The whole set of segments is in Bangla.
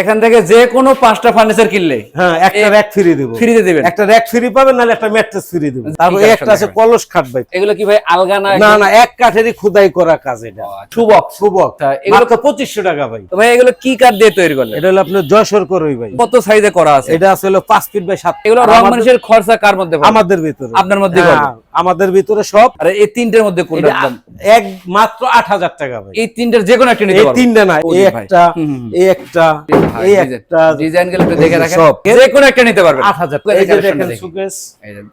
এখান থেকে যে কোনো পাঁচটা ফার্নিচার কিনলে হ্যাঁ একটা র্যাক ফ্রি দেবো। ফ্রিতে দিবেন। একটা র্যাক ফ্রি পাবেন নাহলে একটা ম্যাট্রেস ফ্রি দেবো। তারপর একটা আছে কলস খাট ভাই। এগুলো কি ভাই আলগা না না না এক কাঠেরই খুদাই করা কাজ এটা। সুবক সুবক আচ্ছা, এগুলো এগুলো পঁচিশশো টাকা ভাই। তো ভাই এগুলো কি কাঠ দিয়ে তৈরি এটা হলো আপনার যশোর করই ভাই। কত সাইজে করা আছে? এটা আছে হলো পাঁচ ফিট বাই সাত feet। এগুলো রং মানুষের খরচা কার মধ্যে পড়ে? আমাদের ভিতরে। আপনার মধ্যে হ্যাঁ, আমাদের ভিতরে সব। আর এই তিনটের মধ্যে কোনটা দাম? এক মাত্র আট হাজার টাকা ভাই। এই তিনটের যে কোনো একটা নিতে এই পারব তিনটা না এই একটা। এই একটা। এই একটা ডিজাইনগুলো একটু দেখে রাখেন। যে কোনো একটা নিতে পারবেন। আট হাজার। এই এই যে দেখেন সুকেস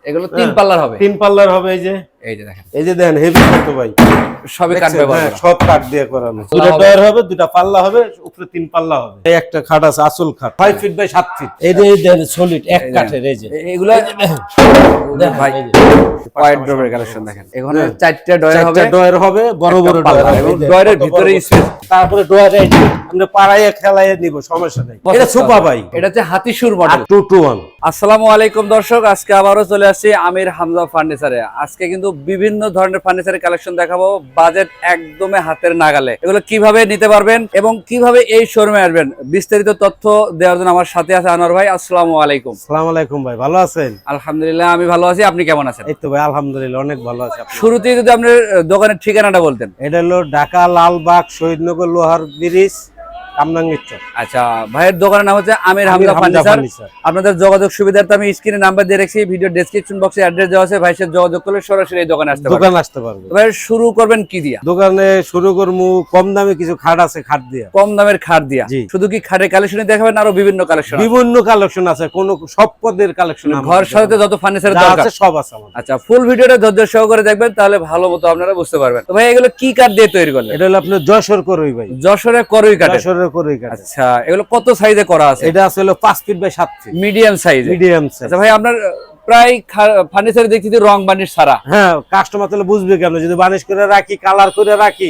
এগুলো তিন পাল্লার হবে। তিন পাল্লার হবে এই যে। এই যে দেখেন। এই যে দেখেন হেভি কত ভাই। সবই কাঠ ব্যবহার সব কাঠ দিয়ে করানো। পাল্লা ডয়ার হবে দুটা পাল্লা হবে উপরে তিন পাল্লা হবে। এই একটা খাট আছে আসল খাট ফাইভ ফিট বাই সাত ফিট এই যে এই দেখেন সলিড এক এই যে। কাঠের এই যে। এগুলো ভাই এই যে। কালেকশন দেখেন। এখানে হ্যাঁ। চারটা ডয়ার হবে। চারটা ডয়ার হবে। বড় বড় ডয়ার ডয়ারের ভিতরে। তারপরে ডয়ার আমরা পাড়াইয়া খেলাইয়া নিব সমস্যা নেই। এটা সুপা ভাই। এটা হচ্ছে হাতিসুর মডেল টু টু ওয়ান। আসসালামু আলাইকুম দর্শক আজকে আবারও চলে আসছি আমির হামজা ফার্নিচারে। আজকে কিন্তু বিভিন্ন ধরনের ফার্নিচারের কালেকশন দেখাবো বাজেট একদমে হাতের নাগালে। এগুলো কীভাবে নিতে পারবেন এবং কীভাবে এই শোরুমে আসবেন বিস্তারিত তথ্য দেওয়ার জন্য আমার সাথে আছে আনোয়ার ভাই। আসসালামু আলাইকুম। সালাম আলাইকুম ভাই ভালো আছেন? আলহামদুলিল্লাহ আমি ভালো আছি। আপনি কেমন আছেন? এই তো ভাই আলহামদুলিল্লাহ অনেক ভালো আছে। আপনি। শুরুতেই যদি আপনার দোকানের ঠিকানাটা বলতেন। এটা হলো ঢাকা লালবাগ শহীদনগর লোহার ব্রিজ কামরাঙ্গীর চক। আচ্ছা ভাইয়ের দোকানের নাম হচ্ছে আমির আমির হামজা হামজা ফার্নিচার। ফার্নিচার। আপনাদের যোগাযোগ সুবিধার্থে আমি স্ক্রিনে নাম্বার দিয়ে রেখেছি ভিডিও ডেসক্রিপশন বক্সে অ্যাড্রেস দেওয়া আছে ভাইয়ের সাথে যোগাযোগ করলে সরাসরি এই দোকানে আসতে পারবেন। আসতে পারবে ভাই শুরু করবেন কি দিয়া? দোকানে শুরু করব কম দামে কিছু খাট আছে খাট দিয়া। কম দামের খাট দিয়া। শুধু কি খাটের কালেকশনে দেখাবেন আরও বিভিন্ন কালেকশন বিভিন্ন কালেকশন আছে কোন সব পদের কালেকশন ঘর সাজাতে যত ফার্নিচার দরকার। আছে সব আছে আচ্ছা ফুল ভিডিওটা ধৈর্য সহকারে দেখবেন তাহলে ভালো মতো আপনারা বুঝতে পারবেন। তো ভাই এগুলো কি কাঠ দিয়ে তৈরি করলেন? এটা হলো আপনার যশোর করই ভাই। যশোরে করই কাঠের। করই আচ্ছা এগুলো কত সাইজে করা আছে? এটা আসলে পাঁচ ফিট বাই সাত feet medium size medium size আচ্ছা ভাই আপনার প্রায় ফার্নিচার দেখছি রং বানিশ ছাড়া হ্যাঁ কাস্টমার তাহলে বুঝবে কেন? যদি বানিশ করে রাখি কালার করে রাখি।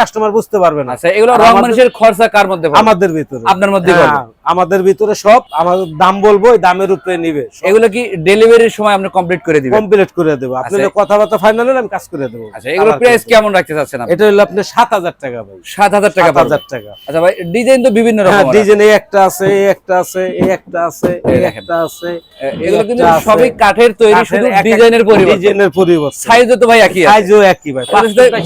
কাস্টমার বুঝতে পারবে না। আচ্ছা এগুলো রং মানুষের খরচা কার মধ্যে আমাদের ভিতরে। আপনার মধ্যে হ্যাঁ, আমাদের ভিতরে সব আমাদের দাম বলব দামের উপরে নিবে। এগুলো কি ডেলিভারির সময় আপনি কমপ্লিট করে দিবেন? কমপ্লিট করে দেবো। আপনি আচ্ছা। কথাবার্তা ফাইনাল হলে আমি কাজ করে দেবো। আচ্ছা এগুলো প্রাইস কেমন রাখতে চাচ্ছেন আপনি? এটা হলো আপনার সাত হাজার টাকা ভাই। সাত হাজার টাকা সাত পড়বে। হাজার টাকা। আচ্ছা ভাই ডিজাইন তো বিভিন্ন হ্যাঁ রকম ডিজাইন এই একটা আছে এই একটা আছে এই একটা আছে এই একটা আছে এগুলো কিন্তু একটা সবই কাঠের তৈরি শুধু ডিজাইনের পরিবর্তন ডিজাইনের পরিবর্তন সাইজও তো ভাই একই সাইজও একই ভাই।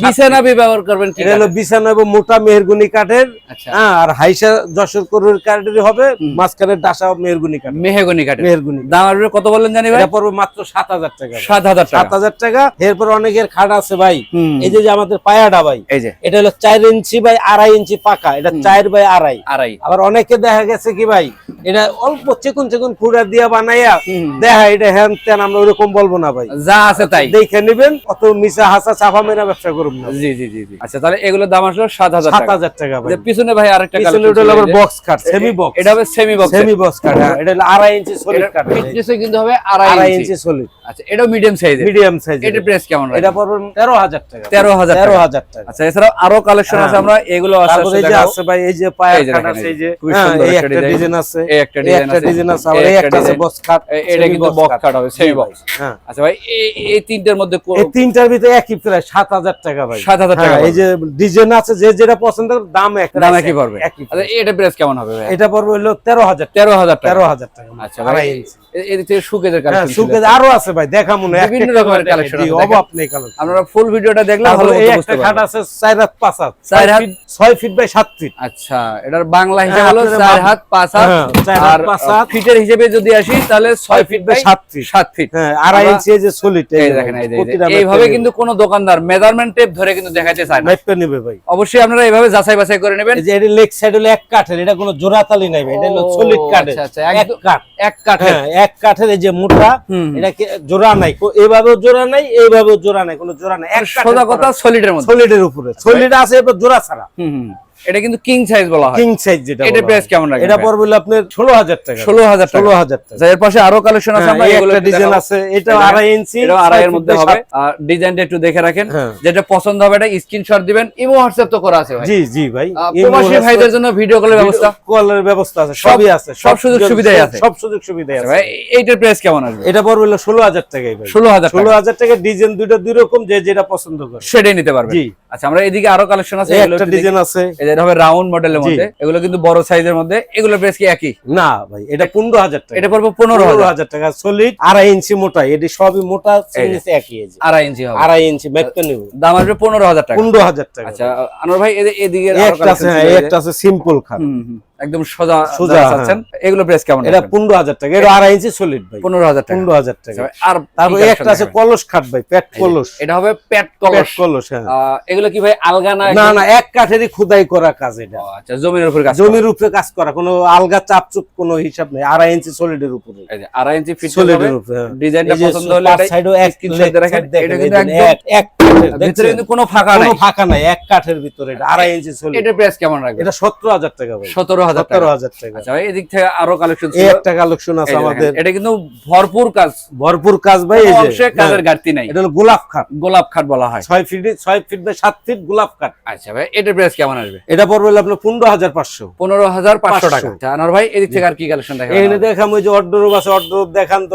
বিছানা ব্যবহার করবেন এটা হলো বিছানা এবং মোটা মেহরগুনি কাঠের। আচ্ছা। হ্যাঁ আর হাইসা যশোর করুর কাঠেরই হবে মাঝখানের ডাসা মেহরগুনি কাঠ। মেহগনি কাঠের। মেহরগুনি। দাম আসবে কত বললেন জানি ভাই? এটা পড়বে মাত্র সাত হাজার টাকা। ভাই। সাত হাজার সাত টাকা হাজার টাকা। এরপর অনেকের খাট আছে ভাই। এই যে যে আমাদের পায়াডা ভাই এই যে। এটা হলো চার ইঞ্চি বাই আড়াই ইঞ্চি পাকা। এটা চার বাই আড়াই। আড়াই। আবার অনেকে দেখা গেছে কি ভাই এটা অল্প চিকুন চিকুন খুঁড়া দিয়া বানাইয়া দেখা এটা হ্যান ত্যান আমরা ওরকম বলব না ভাই। যা আছে তাই। দেখে নেবেন অত মিশা হাসা চাপা মেরা ব্যবসা করুন না। জি জি জি। আচ্ছা তাহলে এগুলোর দাম আসলো সাত হাজার সাত হাজার টাকা ভাই। পিছনে ভাই আরেকটা পিছনে ওটা হলো আবার বক্স কাট সেমি বক্স এটা হবে semi box semi box cut হ্যাঁ এটা হলো আড়াই ইঞ্চি সলিড কাট ফিটনেসও কিন্তু হবে আড়াই ইঞ্চি সলিড আচ্ছা এটাও মিডিয়াম সাইজের মিডিয়াম সাইজ এটার প্রাইস কেমন এটা এটা পড়বে তেরো হাজার টাকা। তেরো হাজার তেরো টাকা। আচ্ছা এছাড়াও আরও কালেকশন আছে হ্যাঁ। আমরা এগুলো আস্তে এই যে আছে ভাই এই যে পায়ের এই যে কাট আছে এই এই যে হ্যাঁ, এই একটা ডিজাইন আছে। এই একটা ডিজাইন একটা আছে ডিজাইন আছে আবার এই একটা আছে বক্স কাট এটা কিন্তু বক্স কাট হবে সেমি বক্স হ্যাঁ। আচ্ছা ভাই এই এই তিনটার মধ্যে এই তিনটার ভিতরে একই প্রায় সাত হাজার টাকা ভাই। 7,000 টাকা এই যে ডিজাইন আছে যে যেটা পছন্দ দাম এক দাম একই পড়বে। আচ্ছা এটা প্রাইস কেমন হবে ভাই? এটা পড়বে হলো তেরো হাজার তেরো হাজার টাকা। তেরো হাজার টাকা। আচ্ছা ভাই আড়াই ইঞ্চি এ- এদিক থেকে সুকেজের কালেকশন সুকেজ আরও আছে ভাই দেখা মনে বিভিন্ন রকমের একটা collection জি, আছে, অভাব নেই কালেকশন আপনারা ফুল ভিডিওটা দেখলে ভালো এই একটা খাট আছে চার হাত পাঁচ হাত। চার হাত? ফিট ফিট বাই সাত ফিট আচ্ছা এটার বাংলা হিসাবে হলো আপনারা হাত পাঁচ হাত। চার হাত, আর পাঁচ হাত। ফিটের হিসেবে যদি আসি তাহলে ছয় ফিট বাই সাত ফিট সাত ফিট হ্যাঁ আড়াই ইঞ্চি যে সলিড এই দেখেন এই যে- এই যে। এইভাবে কিন্তু কোনো দোকানদার মেজারমেন্ট টেপ ধরে কিন্তু দেখাতে চায় না। মাইপটা নেবে ভাই। অবশ্যই আপনারা এইভাবে যাচাই বাছাই করে নেবেন। যে এটা লেগ সাইড হলো এক কাঠের এটা কোনো জোড়াতালি নাই ভাই এটা হলো সলিড কাঠের। আচ্ছা, আচ্ছা, এক কাঠ। এক কাঠের। হ্যাঁ এক কাঠের এই যে মোটা এটা জোড়া নাই? এভাবে এইভাবেও জোড়া নাই এইভাবে জোড়া নাই কোনো জোড়া নাই এক সোজা কথা সলিডের মধ্যে। সলিডের উপরে। সলিড আছে এবার জোড়া ছাড়া। হুম, হুম। এটা কিন্তু কিং সাইজ বলা হয়। কিং সাইজ যেটা বলা প্রাইস কেমন রাখবেন এটা? পড়বে আপনার ষোলো হাজার টাকা। ষোলো হাজার টাকা। ষোলো হাজার টাকা। আচ্ছা, এর পাশে আরও কালেকশন আছে আমরা হ্যাঁ, এগুলো একটা ডিজাইন আছে এটা এটা- আড়াই ইঞ্চি এটাও ছয় আড়াইয়ের ফিট মধ্যে হবে। আর ডিজাইনটা একটু দেখে রাখেন। হ্যাঁ। যেটা পছন্দ হবে এটা স্ক্রিনশট দিবেন। ইমো হোয়াটসঅ্যাপ তো করা আছে ভাই। জি জি ভাই। প্রবাসী ভাইদের জন্য ভিডিও কলের ব্যবস্থা। কলের ব্যবস্থা আছে সবই আছে সব সুযোগ সুবিধাই আছে। সব সুযোগ সুবিধাই আচ্ছা আছে। ভাই এইটার প্রাইস কেমন আসবে? এটা পড়বে হলো ষোলো হাজার টাকাই ভাই। ষোলো হাজার ষোলো টাকা হাজার টাকা ডিজাইন দুইটা দুই রকম যে যেটা পছন্দ করে। সেটাই নিতে পারবেন। জি। আচ্ছা আমরা এদিকে আরও কালেকশন আছে একটা ডিজাইন আছে। এটা হবে রাউন্ড মডেলের মধ্যে এগুলো কিন্তু বড় সাইজের মধ্যে এগুলো প্রাইস কি একই? না ভাই এটা পনেরো হাজার টাকা। এটা পড়বে পনেরো পনেরো হাজার হাজার টাকা সলিড আড়াই ইঞ্চি মোটা এটি সবই মোটা এই একই যে। আড়াই ইঞ্চি হবে। আড়াই ইঞ্চি মেটকে নিব দাম আসবে পনেরো হাজার টাকা। পনেরো হাজার টাকা। আচ্ছা আনোয়ার ভাই এদিকে আরও একটা আছে হ্যাঁ। একটা আছে সিম্পল হুম, হুম, একদম সোজা সোজা, সোজা হ্যাঁ। আছেন এগুলো প্রাইস কেমন এটা পনেরো হাজার টাকা এটা আড়াই ইঞ্চি সলিড ভাই। পনেরো হাজার টাকা। পনেরো হাজার টাকা। আচ্ছা, আর তারপর একটা আছে কলস খাট ভাই পেট কলস। এটা হবে পেট পেট কলস। কলস হ্যাঁ। এগুলো কি ভাই আলগা না না না এক কাঠেরই খুদাই করা কাজ এটা। আচ্ছা জমির উপর কাজ জমির উপরে কাজ করা কোনো আলগা চাপচুপ কোনো হিসাব নেই আড়াই ইঞ্চি সলিডের উপরে। এই যে আড়াই ইঞ্চি ফিট সলিডের উপরে হ্যাঁ। ডিজাইনটা পছন্দ হলে এটাই এক রাখেন। এটা কিন্তু একদম- এক- ভিতরে কিন্তু কোনো ফাঁকা নাই। ফাঁকা নাই এক কাঠের ভিতরে আড়াই ইঞ্চি সলিড এটার প্রাইস কেমন রাখবে এটা সতেরো হাজার টাকা ভাই। সতেরো হাজার টাকা। সতেরো হাজার টাকা। আচ্ছা ভাই এদিক থেকে আরও কালেকশন এই একটা কালেকশন আছে আমাদের। এটা কিন্তু ভরপুর কাজ। ভরপুর কাজ ভাই এই যে। কাজের ঘাটতি নাই। এটা হলো গোলাপ খাট। গোলাপ খাট বলা হয়। ছয় ফিট ছয় ফিট বাই সাত ফিট গোলাপ খাট। আচ্ছা ভাই এটার প্রাইস কেমন আসবে? এটা পড়বে আপনার পনেরো হাজার পাঁচশো। পনেরো হাজার পাঁচশো টাকা। পাঁচশো। ভাই এদিক থেকে আর কি কালেকশন দেখা এখানে দেখাম ওই যে অর্ডারও আছে অর্ডার দেখান তো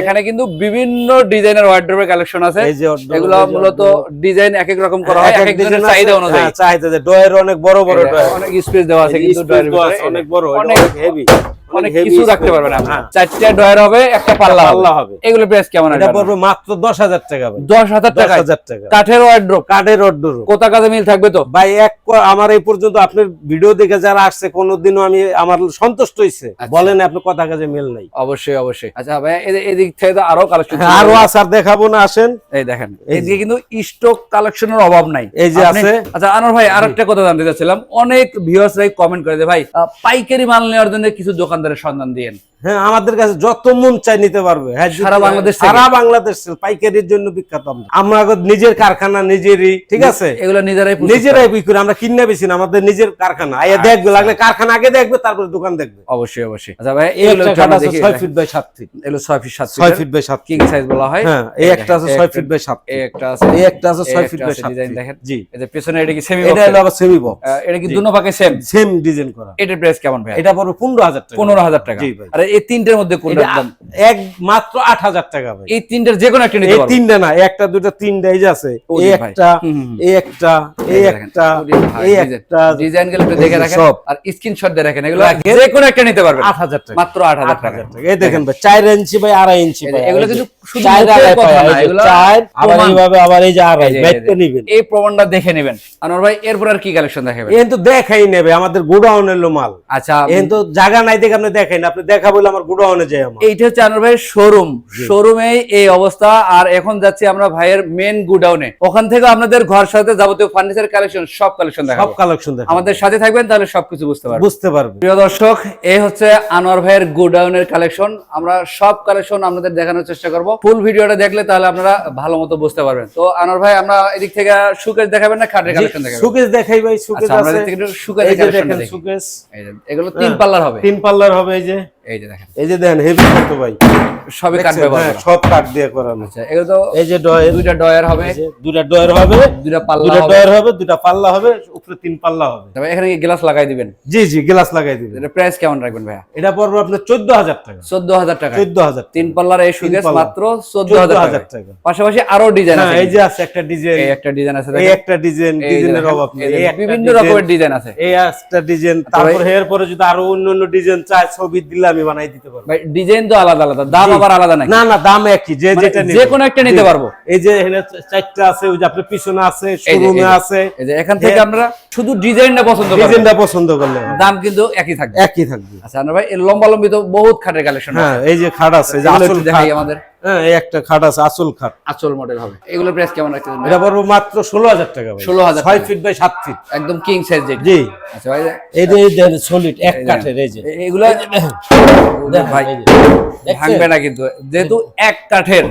এখানে কিন্তু বিভিন্ন ডিজাইনের ওয়ার্ড্রোবের কালেকশন আছে। এই এগুলো মূলত। ডিজাইন এক এক রকম করা হয় এক এক আছে, চাহিদা অনুযায়ী। হ্যাঁ, চাহিদা যে ডয়ের অনেক বড় বড় ডয়ের অনেক স্পেস দেওয়া আছে কিন্তু ডয়ের অনেক বড় অনেক হেভি অনেক কিছু রাখতে পারবেন আপনি। চারটা ডয়ার হবে একটা পাল্লা পাল্লা হবে। হবে। এগুলো প্রাইস কেমন এটা পড়বে মাত্র দশ হাজার টাকা ভাই। দশ টাকা হাজার টাকা। কাঠের ওয়ার্ড্রোপ কাঠের অর্ডার কোথা কাজে মিল থাকবে তো? ভাই এক আমার এই পর্যন্ত আপনার ভিডিও দেখে যারা আসছে কোনোদিনও আমি আমার সন্তুষ্ট হইছে। আচ্ছা। বলেন আপনি কথা কাজে মিল নাই। অবশ্যই অবশ্যই। আচ্ছা ভাই এদিক থেকে তো আরও কালেকশন হ্যাঁ, আরও আসার দেখাবো না আসেন। এই দেখেন এই এদিকে কিন্তু স্টক কালেকশনের অভাব নাই। এই যে আছে। আচ্ছা আনোয়ার ভাই আরেকটা কথা জানতে চাচ্ছিলাম। অনেক ভিউয়ার্সরাই কমেন্ট করে দেয় ভাই পাইকারি মাল নেওয়ার জন্য কিছু দোকানদারের সন্ধান দিয়েন। হ্যাঁ আমাদের কাছে যত মন চাই নিতে পারবে। হ্যাঁ সারা বাংলাদেশ সারা বাংলাদেশ পাইকারির জন্য বিখ্যাত আমরা। আমরা নিজের কারখানা নিজেরই ঠিক আছে? এগুলো নিজেরাই নিজেরাই বিক্রি করি, আমরা কিনে বেশি না আমাদের নিজের কারখানা। আইয়া দেখবে লাগলে কারখানা আগে দেখবে তারপরে দোকান দেখবে। অবশ্যই অবশ্যই। আচ্ছা ভাই এগুলো ছয় ফিট বাই সাত ফিট। এগুলো ছয় ফিট সাত ছয় ফিট ফিট বাই সাত কিং সাইজ বলা হয়। হ্যাঁ এই একটা আছে ছয় ফিট বাই সাত এই একটা আছে এই একটা আছে ছয় ফিট বাই সাত ডিজাইন দেখেন। জি। এই যে পেছনে এটা কি সেমি এটা হলো আবার সেমি বক্স এটা কি দুনো পাকে সেম সেম ডিজাইন করা। এটার প্রাইস কেমন ভাই? এটা পড়বে পনেরো হাজার টাকা। পনেরো হাজার টাকা। আর এই তিনটার মধ্যে কোনটা এক মাত্র আট হাজার টাকা ভাই। এই তিনটার যে কোনো একটা নিতে তিনটা না একটা দুটা তিনটা এই যে আছে এই একটা। এই একটা এই একটা এই একটা ডিজাইনগুলো একটু দেখে রাখেন আর স্ক্রিনশট দিয়ে রাখেন এগুলো। যে কোনো একটা নিতে পারবেন। আট হাজার টাকা। মাত্র আট আট টাকা। হাজার এই দেখেন ভাই চার ইঞ্চি বা আড়াই ইঞ্চি এগুলো কিন্তু আবার এই যে নিবেন। এই প্রমাণটা দেখে নেবেন। আনোয়ার ভাই এরপর আর কি কালেকশন দেখাবেন? এন তো দেখাই নেবে আমাদের মাল। আচ্ছা এন তো জায়গা নাই দেখে আপনি দেখাই না আপনি দেখা বলে আমার গোডাউনে যায় আমার। এইটা হচ্ছে আনোয়ার ভাইয়ের শোরুম শোরুমে এই অবস্থা আর এখন যাচ্ছি আমরা ভাইয়ের মেন গুডাউনে ওখান থেকে আপনাদের ঘর সাথে যাবতীয় ফার্নিচার কালেকশন সব কালেকশন সব কালেকশন দেখা আমাদের সাথে থাকবেন তাহলে সবকিছু বুঝতে পারবেন। বুঝতে পারবে প্রিয় দর্শক এই হচ্ছে আনোয়ার ভাইয়ের গোডাউনের কালেকশন আমরা সব কালেকশন আপনাদের দেখানোর চেষ্টা করব। ফুল ভিডিওটা দেখলে তাহলে আপনারা ভালো মতো বুঝতে পারবেন। তো আনোয়ার ভাই আমরা এদিক থেকে সুকেশ দেখাবেন না খাটের কালেকশন দেখাবেন? সুকেশ দেখাই ভাই সুকেশ আছে আমরা এদিক থেকে সুকেশ দেখাবেন দেখেন সুকেশ। এগুলো তিন পাল্লার হবে। তিন পাল্লার হবে এই যে। এই যে দেখেন। এই যে দেখেন হেভি কত ভাই। সবই দেখছেন? ব্যবহার হ্যাঁ, সব কাঠ দিয়ে করানো। আচ্ছা এগুলো তো এই যে ডয়ের দুইটা ডয়ার হবে। ডয়ের হবে দুইটা পাল্লা দুটা হবে। ডয়ের হবে দুটা পাল্লা হবে উপরে তিন পাল্লা হবে। তবে এখানে গ্লাস লাগাই দিবেন? জি জি গ্লাস লাগাই দিবেন। এটা প্রাইস কেমন রাখবেন ভাইয়া? এটা পড়বে আপনার চোদ্দ হাজার টাকা। চোদ্দ হাজার টাকা। চোদ্দ হাজার তিন পাল্লার এই সুকেস মাত্র চোদ্দ চোদ্দ হাজার হাজার টাকা টাকা। পাশাপাশি আরও ডিজাইন হ্যাঁ আছে। এই যে আছে একটা ডিজাইন এই একটা ডিজাইন আছে এই একটা ডিজাইন ডিজাইনের অভাব নেই। বিভিন্ন রকমের ডিজাইন আছে। এই একটা ডিজাইন তারপর এর পরে যদি আরও অন্য অন্য ডিজাইন চাই ছবি দিলে আমি বানাই দিতে পারব। ভাই ডিজাইন তো আলাদা আলাদা দাম আবার আলাদা না না দাম একই যে মানে যেটা যে। কোনো একটা নিতে পারব। এই যে এখানে চারটা আছে ওই যে আপনার পিছনে আছে শোরুমে আছে। এই যে এখান থেকে আমরা শুধু ডিজাইনটা পছন্দ করব ডিজাইনটা পছন্দ করলে দাম কিন্তু একই থাকবে। একই থাকবে। আচ্ছা ভাই লম্বা লম্বি তো বহুত খাটের কালেকশন হ্যাঁ এই যে খাট আছে যে আসল দেখাই আমাদের। হ্যাঁ এই একটা খাট আছে আসল খাট। মডেল হবে। এগুলোর প্রাইস কেমন রাখতেছেন এটা পড়ব মাত্র ষোলো হাজার টাকা ভাই। 16,000 ছয় ফিট বাই সাত ফিট একদম কিং সাইজ জি। আচ্ছা ভাই এই যে সলিড এক কাঠের এই যে। এগুলো ভাই? ভাঙবে না কিন্তু। যেহেতু এক কাঠের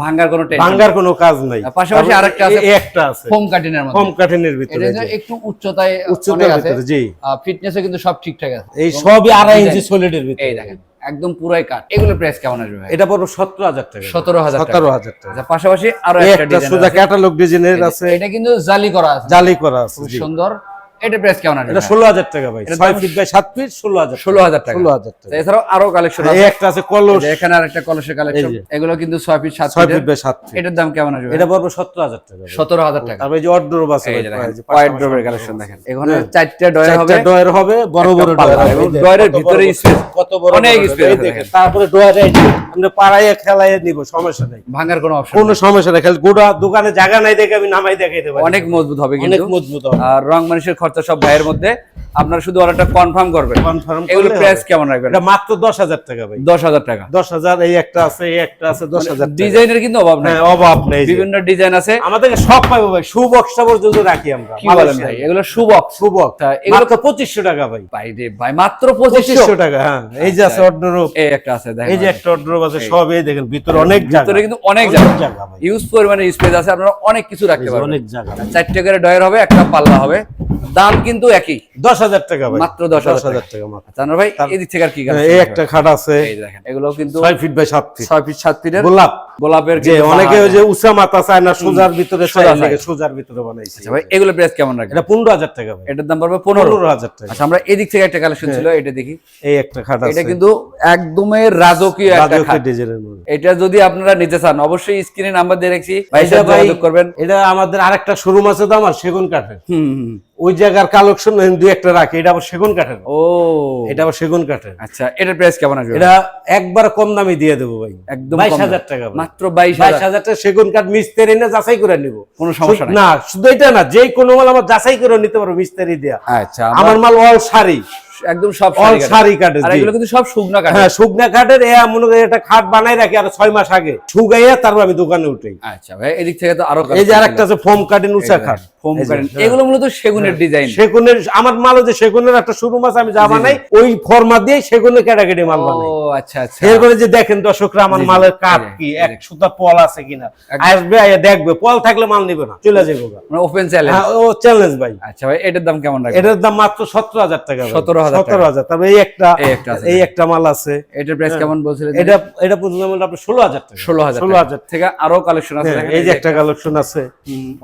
ভাঙার কোনো ভাঙ্গার কোনো কাজ নাই। পাশাপাশি আরেকটা আছে একটা আছে। ফোম কাটিনের মধ্যে। কম কাঠিনের ভিতরে একটু উচ্চতায় উচ্চতার ভিতরে জি। ফিটনেসও কিন্তু সব ঠিকঠাক আছে। এই সবই আড়াই ইঞ্চি সলিডের ভিতরে। এই দেখেন। একদম পুরাই কাট এগুলো প্রাইস কেমন আসবে ভাই? এটা পড়ো সতেরো হাজার টাকা। সতেরো হাজার টাকা। সতেরো হাজার টাকা। আচ্ছা, পাশাপাশি আরও একটা ডিজাইন সোজা ক্যাটালগ ডিজাইনের আছে। এটা কিন্তু জালি করা আছে। জালি করা আছে খুব সুন্দর। এটা প্রাইস কেমন আসবে এটা ষোলো হাজার টাকা ভাই। ফিট বাই ফিট টাকা। এছাড়াও আরও কালেকশন আছে। একটা আছে কলস। এখানে আরেকটা কলসের কালেকশন এগুলো কিন্তু ফিট ফিট বাই ফিট এটার দাম কেমন আসবে? এটা পড়বে টাকা ভাই। সতেরো হাজার টাকা। তারপরে এই যে অর্ডার আছে এই ভাই, যে এই দেখেন যে ড্রপের কালেকশন দেখেন। এখানে চারটা ডয়ার হবে। চারটা ডয়ার হবে বড় বড় ডয়ার ডয়ারের ভিতরে কত বড় অনেক দেখেন। তারপরে ডয়ার আমরা পাড়ায় খেলায় নিব সমস্যা নাই। ভাঙার কোনো অপশন কোনো সমস্যা নাই খালি গোটা দোকানে জায়গা নাই দেখে আমি নামাই দেখাই দেবো অনেক মজবুত হবে অনেক কিন্তু। মজবুত হবে। আর রং মানুষের খরচা সব ভাইয়ের মধ্যে। আপনারা শুধু অর্ডারটা কনফার্ম করবেন। কনফার্ম এগুলো প্রাইস কেমন রাখবেন? এটা মাত্র দশ হাজার টাকা ভাই। দশ হাজার টাকা। দশ হাজার এই একটা আছে এই একটা আছে দশ হাজার টাকা। ডিজাইনের কিন্তু অভাব নাই। হ্যাঁ অভাব নেই। বিভিন্ন ডিজাইন আছে। আমাদেরকে সব পাবো ভাই। শু বক্সটা পর্যন্ত রাখি আমরা। কি বলেন ভাই? এগুলো সুবক্স শু বক্স। তা এগুলো এগুলো তো পঁচিশশো টাকা ভাই। ভাই রে ভাই মাত্র পঁচিশশো। পঁচিশশো টাকা হ্যাঁ। এই যে আছে অর্ডার এই একটা আছে দেখেন এই যে একটা অর্ডার আছে সব এই দেখেন ভিতরে অনেক জায়গা। ভিতরে কিন্তু অনেক জায়গা। ভাই। ইউজ পরিমাণে স্পেস আছে আপনারা অনেক কিছু রাখতে পারবেন। অনেক জায়গা। চারটে করে ডয়ার হবে একটা পাল্লা হবে। দাম কিন্তু একই। দশ হাজার টাকা মাত্র দশ হাজার টাকা। মাত্র। জানার ভাই এদিক থেকে আর কি এই একটা খাট আছে। এগুলো কিন্তু ছয় ফিট বাই সাত ফিট ছয় ফিট সাত ফিটের গোলাপ। গোলাপের যে অনেকে ওই যে উষা মাথা চায় না সোজার ভিতরে। সোজার ভিতরে বানাইছে। আচ্ছা ভাই এগুলো প্রাইস কেমন রাখবেন? এটা পনেরো হাজার টাকা ভাই। এটার দাম পড়বে পনেরো। পনেরো হাজার টাকা। আচ্ছা আমরা এদিক থেকে একটা কালেকশন ছিল এটা দেখি। এই একটা খাট আছে। এটা কিন্তু একদমই রাজকীয় একটা খাট। এটা যদি আপনারা নিতে চান অবশ্যই স্ক্রিনে নাম্বার দিয়ে রাখছি। ভাই যোগাযোগ করবেন। এটা আমাদের আরেকটা শোরুম আছে তো আমার সেগুন কাঠের। হুম। ওই জায়গার কালেকশন দুই একটা রাখি। এটা আবার সেগুন কাঠের। ও। এটা আবার সেগুন কাঠের। আচ্ছা এটার প্রাইস কেমন আসবে? এটা একবার কম দামে দিয়ে দেবো ভাই। একদম বাইশ কম হাজার দাম। টাকা ভাই। মাত্র বাইশ বাইশ হাজার টাকা সেগুন কাঠ মিস্ত্রি এনে যাচাই করে নিব। কোনো সমস্যা না শুধু এটা না যে কোনো মাল আমার যাচাই করে নিতে পারব মিস্ত্রি দেয়া। আচ্ছা আমার মাল অল শাড়ি। একদম সব অল শাড়ি কাটে। এগুলো কিন্তু সব শুকনা কাটে হ্যাঁ শুকনা কাঠের এ মনে করি একটা খাট বানাই রাখি আর ছয় মাস আগে। শুকাইয়া তারপর আমি দোকানে উঠে আচ্ছা ভাই এদিক থেকে তো আরও এই যে আরেকটা আছে ফোম কাঠের উঁচা খাট। এই কারেন্ট হ্যাঁ। এগুলো মূলত সেগুনের ডিজাইন সেগুনের আমার মালও যে সেগুনের একটা শোরুম আছে আমি যা বানাই ওই ফর্মা দিয়ে সেগুনের ক্যাটাগরি মাল ও আচ্ছা আচ্ছা। এরপরে যে দেখেন দর্শকরা আমার মালের কাঠ কি এক সুতা পল আছে কিনা? আসবে আইয়া দেখবে পল থাকলে মাল নিবে না চলে যাবে মানে ওপেন চ্যালেঞ্জ হ্যাঁ, ও চ্যালেঞ্জ ভাই। আচ্ছা ভাই এটার দাম কেমন রাখবেন? এটার দাম মাত্র সতেরো হাজার টাকা ভাই। 17,000 সতেরো হাজার তারপরে এই একটা এই একটা মাল আছে। এটার প্রাইস কেমন বলছিলেন এটা এটা পর্যন্ত আপনার ষোলো হাজার টাকা। ষোলো হাজার ষোলো হাজার থেকে আরও কালেকশন আছে হ্যাঁ, এই যে একটা কালেকশন আছে।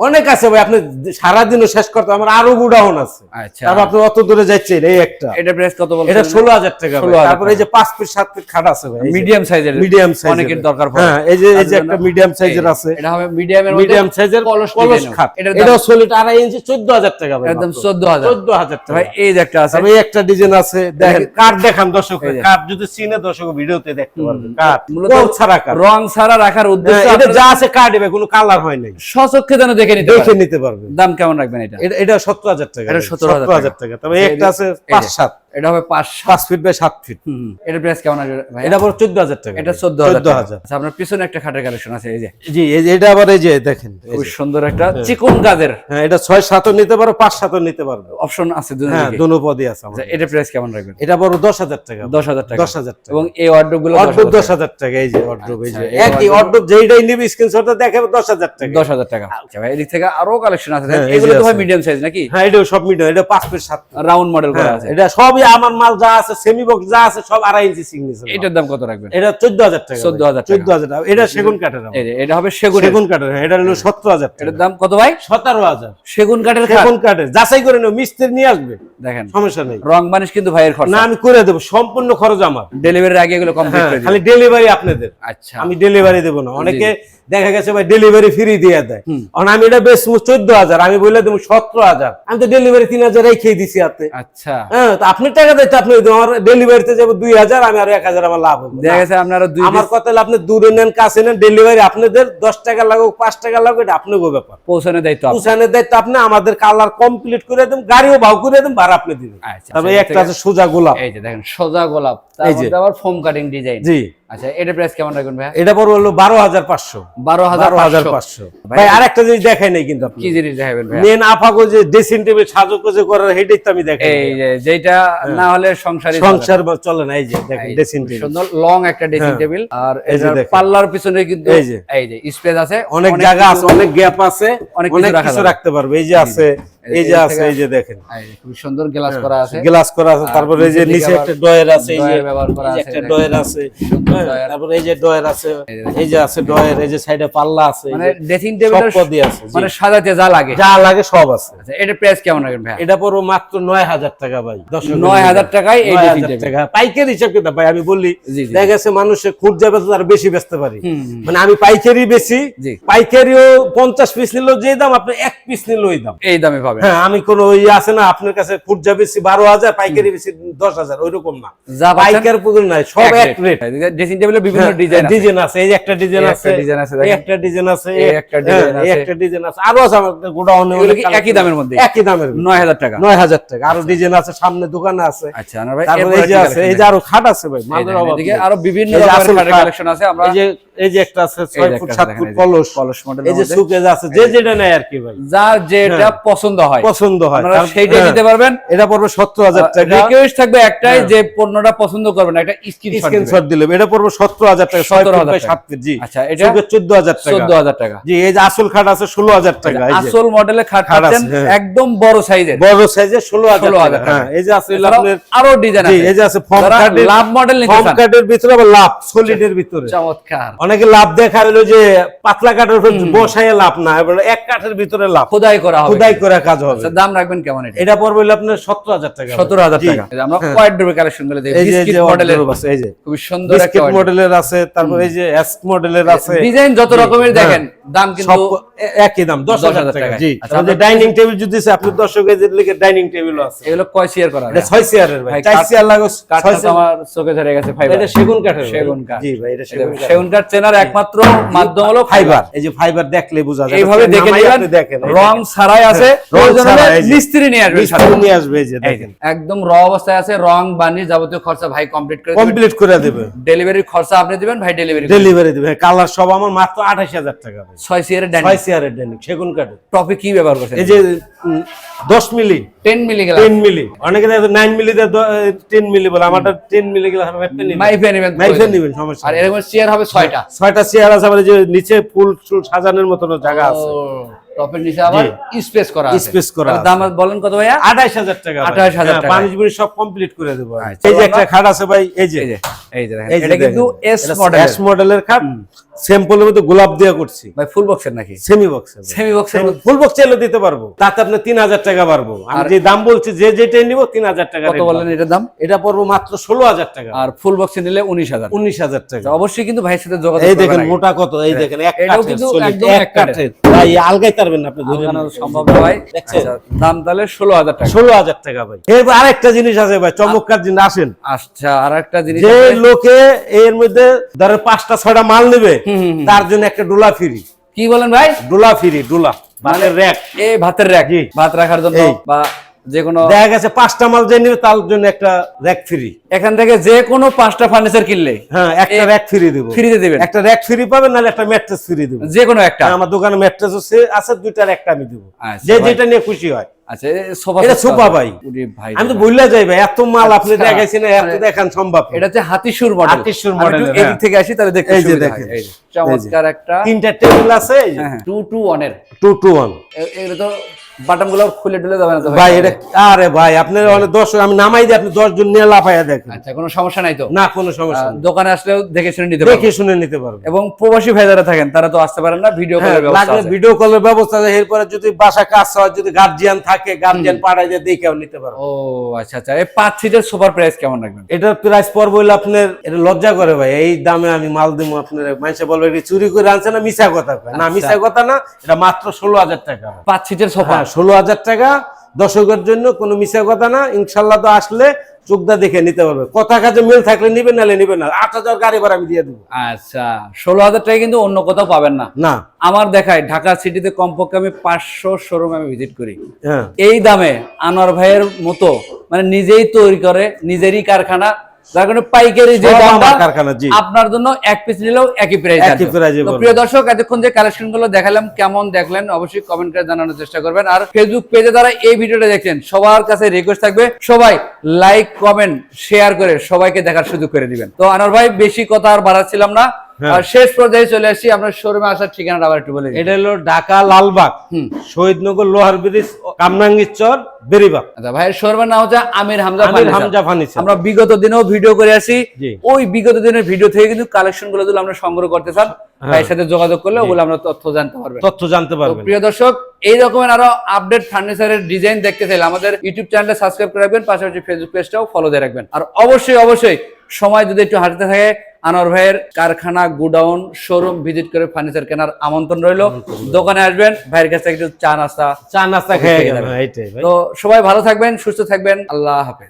অনেক আছে ভাই আপনি সারাদিনও শেষ করতে আমার আরও গুডাউন আছে। আচ্ছা। তারপর আপনি অত দূরে যাচ্ছেন এই একটা। এটার প্রাইস কত বলছেন? এটা ষোলো হাজার টাকা ভাই। 16,000 এই যে পাঁচ ফিট সাত ফিট খাট আছে ভাই মিডিয়াম সাইজের মিডিয়াম সাইজ অনেকের দরকার পড়ে। হ্যাঁ এই যে এই যে একটা মিডিয়াম সাইজের আছে। এটা হবে মিডিয়ামের মিডিয়াম সাইজের কলস কলস খাট। এটা দাম সলিড আড়াই ইঞ্চি চোদ্দ হাজার টাকা ভাই একদম মাত্র। চোদ্দ হাজার। চোদ্দ হাজার টাকা। ভাই এই যে একটা আছে। এই একটা ডিজাইন আছে দেখেন কাঠ দেখান দর্শক। কাঠ যদি চিনে দর্শক ভিডিওতে দেখতে পারবে কাঠ মূলত কল ছাড়া কাঠ রং ছাড়া রাখার উদ্দেশ্য হ্যাঁ, এটা যা আছে কাঠ এবার কোনো কালার হয় নাই। স্বচক্ষে যেন দেখে নিতে দেখে নিতে পারবে দাম কেমন রাখবেন এটা? এটা সত্তর হাজার টাকা এটা 17,000 17,000 টাকা। তবে একটা আছে পাঁচ সাত। এটা হবে পাঁচ পাঁচ ফিট বাই সাত ফিট এটার প্রাইস কেমন আসবে ভাই এটা চোদ্দ হাজার টাকা। এটা চোদ্দ চোদ্দ হাজার। আচ্ছা আপনার পিছনে একটা খাটের কালেকশন আছে এই যে। জি এটা আবার এই যে দেখেন খুব সুন্দর একটা চিকন কাজের হ্যাঁ এটা ছয় সাতও নিতে পারো পাঁচ সাতও নিতে পারবে। অপশন আছে হ্যাঁ দুনো পদই আছে আচ্ছা এটা প্রাইস কেমন রাখবেন? এটা বড় দশ হাজার টাকা। দশ হাজার টাকা। দশ হাজার টাকা। এবং এই অর্ডারগুলো অর্ডব দশ হাজার টাকা এই যে অর্ডব এই যে। আচ্ছা, একই অর্ডব যেইটাই নিবি স্ক্রিনশটটা দেখাবে দশ হাজার টাকা। দশ হাজার টাকা। আচ্ছা ভাই এদিক থেকে আরও কালেকশন আছে। হ্যাঁ, এগুলো তো হয় মিডিয়াম সাইজ নাকি? হ্যাঁ এটাও সব মিডিয়াম এটা পাঁচ ফিট সাত রাউন্ড মডেল করা হ্যাঁ, আছে। এটা সবই আমার মাল যা আছে সেমি বক্স যা আছে সব আড়াই ইঞ্চি সিগনেচার এটার দাম কত রাখবেন? এটা চোদ্দ হাজার টাকা 14,000 টাকা। চোদ্দ হাজার টাকা। এটা সেগুন কাঠের এটা হবে সেগুন সেগুন কাঠের হ্যাঁ, এটা হলো সত্তর হাজার টাকা। এটার দাম কত ভাই? সতেরো হাজার সেগুন কাঠের সেগুন কাঠের। যাচাই করে নেও মিস্ত্রি নিয়ে আসবে। দেখেন সমস্যা নেই। রং বানিশ কিন্তু ভাইয়ের খরচ। না আমি করে দেবো সম্পূর্ণ খরচ আমার। ডেলিভারির আগে এগুলো কমপ্লিট হ্যাঁ করে খালি ডেলিভারি আপনাদের। আচ্ছা। আমি ডেলিভারি দেবো না। অনেকে দেখা গেছে ভাই ডেলিভারি ফ্রি দিয়ে দেয়। কারণ আমি এটা বেশ চোদ্দ হাজার আমি বললে দেবো সতেরো হাজার আমি তো ডেলিভারি তিন হাজার খেয়ে দিছি হাতে। আচ্ছা। হ্যাঁ তো আপনি টাকা দিতে আপনি আমার ডেলিভারিতে যাব দুই হাজার আমি আরও এক হাজার আমার লাভ হবে। দেখা গেছে আপনারা দুই আমার কথা হলো আপনি দূরে নেন কাছে নেন ডেলিভারি আপনাদের দশ টাকা লাগুক পাঁচ টাকা লাগুক এটা আপনার ব্যাপার। পৌঁছানোর দায়িত্ব পৌঁছানোর দায়িত্ব আপনি আমাদের কালার কমপ্লিট করে দেন গাড়িও ভাও করে দেন ভাড়া আপনি দিবেন। আচ্ছা তবে আচ্ছা, একটা আছে সোজা গোলাপ। এই যে দেখেন সোজা গোলাপ তার এই যে। আবার ফোম কাটিং ডিজাইন জি। আচ্ছা এটা প্রাইস কেমন রাখবেন ভাই এটা পড়বে হলো বারো হাজার পাঁচশো। বারো হাজার বারো হাজার পাঁচশো। ভাই আরেকটা জিনিস দেখাই নাই কিন্তু আপনি কি জিনিস দেখাবেন ভাই মেন আফাগো যে ড্রেসিং টেবিল সাজো করার হেডেই তো আমি দেখাই এই যে যেটা না হলে সংসারী সংসার চলে না এই যে দেখেন ড্রেসিং টেবিল সুন্দর লং একটা ড্রেসিং হ্যাঁ। টেবিল আর এই যে পাল্লার পিছনে কিন্তু এই যে। এই যে স্পেস আছে। অনেক জায়গা আছে অনেক গ্যাপ আছে অনেক কিছু। রাখতে পারবে। এই যে আছে এই যে আছে এই যে দেখেন। খুব সুন্দর গ্লাস করা আছে। গ্লাস করা আছে তারপরে এই যে নিচে একটা ডয়ের আছে এই যে ব্যবহার করা আছে, একটা। ডয়ের আছে হ্যাঁ, তারপরে এই যে ডয়ের আছে এই যে আছে ডয়ের এই যে সাইডে পাল্লা আছে মানে ড্রেসিং সব পদই আছে মানে সাজাতে যা লাগে। যা লাগে সব আছে। আচ্ছা এটা প্রাইস কেমন রাখবেন ভাই এটা পড়ব মাত্র নয় হাজার টাকা ভাই দর্শকের নয় হাজার জন্য। টাকায় এই ড্রেসিং টেবিল পাইকারি হিসাব কিনা ভাই আমি বললি। দেখা গেছে মানুষে খুব যাবে তো তার বেশি বেচতে পারি। মানে আমি পাইকারি বেশি পাইকারিও পঞ্চাশ পিস নিলেও যে দাম আপনি এক পিস নিলেও ওই দাম। এই দামে হ্যাঁ আমি কোন ওই আছে না আপনার কাছে বেশি বারো হাজার পাইকারি বেশি দশ হাজার ওইরকম না। যা পাইকার পুকুর নাই সব এক রেট ড্রেসিং টেবিলের বিভিন্ন ডিজাইন ডিজাইন আছে। এই একটা ডিজাইন আছে design আছে, একটা ডিজাইন আছে একটা একটা আছে। একটা ডিজাইন আছে। আরও আছে আমাদের গোডাউনে এগুলো কি একই দামের মধ্যে? একই দামের নয় হাজার টাকা। নয় হাজার টাকা। আরও ডিজাইন আছে সামনে দোকানে আছে। আচ্ছা আনার ভাই তারপরে এই যে আছে এই যে আরও খাট আছে ভাই মালের অভাব এদিকে আরও বিভিন্ন রকমের। কালেকশন আছে আমরা এই যে এই যে একটা আছে ফুট একটা সাত ফুট কলস। কলস মডেল এই যে সুকেজ আছে যে যেটা নেয় আর কি ভাই। যার যেটা হ্যাঁ। পছন্দ হয়। পছন্দ হয়। সেইটাই হ্যাঁ, দিতে পারবেন। এটা পড়বে সত্তর হাজার টাকা। রিকোয়েস্ট থাকবে একটাই হ্যাঁ। যে পণ্যটা পছন্দ করবেন একটা স্ক্রিনশট দিলে এটা পড়বে সত্তর হাজার টাকা ছয় ফুট 17,000 বাই টাকা। সাত জি। আচ্ছা, এটা চোদ্দ হাজার টাকা। চোদ্দ হাজার টাকা। জি এই যে আসল খাট আছে ষোলো হাজার টাকা আসল মডেলের খাট খাট আছে, পাচ্ছেন হ্যাঁ। একদম বড় সাইজের। বড় সাইজে ষোলো হাজার টাকা। এই যে আছে আরও ডিজাইন আছে। এই যে আছে ফর্ম কার্ডের লাভ মডেল নিতে ফর্ম কার্ডের ভিতরে আবার লাভ সলিডের ভিতরে। চমৎকার। অনেকে লাভ দেখা হলো যে পাতলা কাঠের বসায় লাভ না এক কাঠের ভিতরে লাভ। খোদাই করা খুদাই করে কাজ হবে। আচ্ছা, দাম রাখবেন কেমন এটা? এটা পড়বে হলো আপনার সত্তর হাজার টাকা। সতেরো হাজার জি। টাকা এই যে আমরা হ্যাঁ। কোয়াইট ডোর কালেকশনগুলো দেখি বিস্কিট মডেলের আছে, এই যে। খুবই সুন্দর একটা বিস্কিট মডেলের আছে তারপর এই যে এস মডেলের আছে। ডিজাইন যত রকমের হ্যাঁ। দেখেন দাম কিন্তু একই দাম দশ হাজার 10,000 টাকা। জি। আচ্ছা, আমাদের ডাইনিং টেবিল যদি আছে, আপনি দর্শক লিখে ডাইনিং টেবিল আছে। এগুলো কয় শেয়ার করা এটা ছয় চেয়ারের ভাই। ভাই, চার কাঠ- চেয়ার লাগো তো আমার চোখে ধরে গেছে ফাইবার এটা সেগুন কাঠের সেগুন কাঠ। জি ভাই এটা সেগুন কাঠ। সেগুন কাঠ চেনার একমাত্র মাধ্যম হলো ফাইবার এই যে ফাইবার দেখলে বোঝা যায় এইভাবে দেখে দেখেন। রং ছাড়াই আছে হ্যাঁ, রং প্রয়োজন হলে ছাড়া, এই যে। মিস্ত্রি নিয়ে আসবেন মিস্ত্রি নিয়ে আসবে যে দেখেন। একদম র অবস্থায় আছে রং বানি যাবতীয় খরচা ভাই কমপ্লিট করে কমপ্লিট করে দেবে ডেলিভারির খরচা আপনি দিবেন ভাই ডেলিভারি ডেলিভারি দেবে কালার সব আমার মাত্র আঠাশ হাজার টাকা ভাই। ছয় সিয়ারের ডাইনিং সেগুন টপে কি ব্যবহার করছেন? এই যে উম, দশ মিলি। টেন মিলি গেল টেন মিলি অনেকে নাইন মিলি টেন মিলি বলে। আমারটা টেন মিলি নেবেন নিবেন সমস্যা আর এরকম চেয়ার হবে ছয়টা। ছয়টা চেয়ার আছে এই যে নিচে ফুল ফুল সাজানোর মতন জায়গা আছে। টপের নিচে আবার স্পেস করা Space করা দাম বলেন কত ভাইয়া? আঠাইশ হাজার টাকা ভাই। 28,000 হ্যাঁ, টাকা। সব কমপ্লিট করে দেবো। আচ্ছা, এই যে একটা খাট আছে ভাই এই যে। এই যে এই যে দেখেন, এই যে এটা কিন্তু এস মডেল S মডেলের খাট। স্যাম্পলের মধ্যে গোলাপ দিয়ে করছি। ভাই ফুল বক্সের নাকি? সেমি বক্স সেমি বক্সের ফুল বক্স চাইলে দিতে পারব। তাতে আপনি টাকা পারব আমি যে দাম বলছি যে যেটাই নিবো তিন হাজার টাকা কত বলেন। এটার দাম? এটা পড়ব মাত্র ষোলো হাজার টাকা। আর ফুল বক্সে নিলে উনিশ হাজার। উনিশ হাজার টাকা। অবশ্যই কিন্তু ভাইয়ের সাথে যোগাযোগ এই দেখেন মোটা কত? এই দেখেন এক এটাও কিন্তু একদম এক এক কাঠের। কাঠের ভাই আলগাই পারবেন না আপনি ধরে সম্ভব না ভাই। আচ্ছা, দাম তাহলে ষোলো হাজার টাকা। ষোলো হাজার টাকা ভাই। এরপর আরেকটা জিনিস আছে ভাই চমৎকার জিনিস আসেন। আচ্ছা আর একটা জিনিস যে লোকে এর মধ্যে ধরে পাঁচটা ছয়টা মাল নেবে তার জন্য একটা ডোলা ফ্রি। কি বলেন ভাই? ডোলা ফিরি ডোলা ভাতের র্যাক। এই ভাতের র্যাক। ভাত রাখার জন্য বা যে কোনো দেখা গেছে পাঁচটা মাল যে নেবে তার জন্য একটা র্যাক ফ্রি এখান থেকে যে কোনো পাঁচটা ফার্নিচার কিনলে হ্যাঁ একটা র্যাক ফ্রি দিব। ফ্রিতে দিবেন। একটা র্যাক ফ্রি পাবেন নাহলে একটা ম্যাট্রেস ফ্রি দিব। যে কোনো একটা। আমার দোকানে ম্যাট্রেস আছে আছে দুইটার একটা আমি দিব। আচ্ছা, যে। যেটা নিয়ে খুশি হয়। আচ্ছা সোফা এটা সোফা ভাই। ভাই আমি তো বললে যাই ভাই এত মাল আপনি আচ্ছা, দেখাইছেন এত মানে- দেখান সম্ভব এটা হচ্ছে হাতিসুর মডেল হাতিসুর এদিক হ্যাঁ। থেকে আসি তাহলে দেখতে এই যে দেখেন। হয়। যে, চমৎকার একটা তিনটা টেবিল আছে টু টু এটা তো বাটনগুলো খুলে টুলে যাবে না ভাই? এটা আরে ভাই আপনার অনেক দর্শক আমি নামাই দিই আপনি দশ জন নিয়ে লাফাইয়া দেখেন। আচ্ছা কোনো সমস্যা নাই তো? না কোনো সমস্যা দোকানে আসলেও দেখে শুনে নিতে পারবে। দেখে শুনে নিতে পারবে। এবং প্রবাসী ভাই যারা থাকেন তারা তো আসতে পারেন না ভিডিও হ্যাঁ, কলের ব্যবস্থা লাগলে আছে। ভিডিও কলের ব্যবস্থা আছে এরপরে যদি বাসা কাজ হয় যদি গার্জিয়ান থাকে গার্জিয়ান পাঠায় দিয়ে দেখেও নিতে পারবে। ও আচ্ছা আচ্ছা এই পাঁচ সিটের সুপার প্রাইস কেমন রাখবেন? এটার প্রাইস পড়বে হইলে আপনার এটা লজ্জা করে ভাই এই দামে আমি মাল দিব আপনার মানুষে বলবে চুরি করে আনছে না মিশা কথা না আচ্ছা। মিশা কথা না এটা মাত্র ষোলো হাজার টাকা। পাঁচ সিটের সোফা হ্যাঁ ষোলো হাজার টাকা দর্শকের জন্য কোনো মিশা কথা না। ইনশাল্লাহ তো আসলে চোখদা দেখে নিতে পারবে। কথা কাজে মিল থাকলে নিবেন নাহলে নিবেন না। আট হাজার গাড়ি ভাড়া আমি দিয়ে দেবো। আচ্ছা ষোলো হাজার টাকা কিন্তু অন্য কোথাও পাবেন না। না। আমার দেখায় ঢাকা সিটিতে কমপক্ষে আমি পাঁচশো শোরুম আমি ভিজিট করি। হ্যাঁ। এই দামে আনোয়ার ভাইয়ের মতো মানে নিজেই তৈরি করে নিজেরই কারখানা যার কারণে পাইকারি যে সব দামটা আমার কারখানা, জি। আপনার জন্য এক পিস নিলেও একই প্রাইস একই price এ পাবেন। প্রিয় দর্শক এতক্ষণ যে কালেকশনগুলো দেখালাম কেমন দেখলেন অবশ্যই কমেন্ট করে জানানোর চেষ্টা করবেন আর ফেসবুক পেজে যারা এই ভিডিওটা দেখছেন সবার কাছে রিকোয়েস্ট থাকবে সবাই লাইক কমেন্ট শেয়ার করে সবাইকে দেখার সুযোগ করে দিবেন তো আনোয়ার ভাই বেশি কথা আর বাড়াচ্ছিলাম না হ্যাঁ। আর শেষ পর্যায়ে চলে আসছি আপনার শোরুমে আসার ঠিকানাটা আবার একটু বলে এটা হলো ঢাকা লালবাগ। শহীদনগর লোহার ব্রিজ কামরাঙ্গীর চর বেরিবাগ। আচ্ছা ভাইয়ের শোরুমের নাম হচ্ছে আমির হামজা আমির হামজা ফার্নিচার আমরা বিগত দিনেও ভিডিও করে আসি। ওই বিগত দিনের ভিডিও থেকে কিন্তু কালেকশনগুলো যদি আমরা সংগ্রহ করতে চান ভাইয়ের সাথে যোগাযোগ করলে ওগুলো আমরা তথ্য জানতে পারবেন। তথ্য জানতে তো পারবেন প্রিয় দর্শক এই রকমের আরও আপডেট ফার্নিচারের ডিজাইন দেখতে চাইলে আমাদের ইউটিউব চ্যানেলটা সাবস্ক্রাইব করে রাখবেন পাশাপাশি ফেসবুক পেজটাও ফলো দিয়ে রাখবেন। আর অবশ্যই অবশ্যই সময় যদি একটু হাঁটতে থাকে আনোয়ার ভাইয়ের কারখানা গুডাউন শোরুম ভিজিট করে ফার্নিচার কেনার আমন্ত্রণ রইল। দোকানে আসবেন ভাইয়ের কাছে একটু চা নাস্তা চা নাস্তা খেয়ে তো সবাই ভালো থাকবেন সুস্থ থাকবেন আল্লাহ হাফেজ।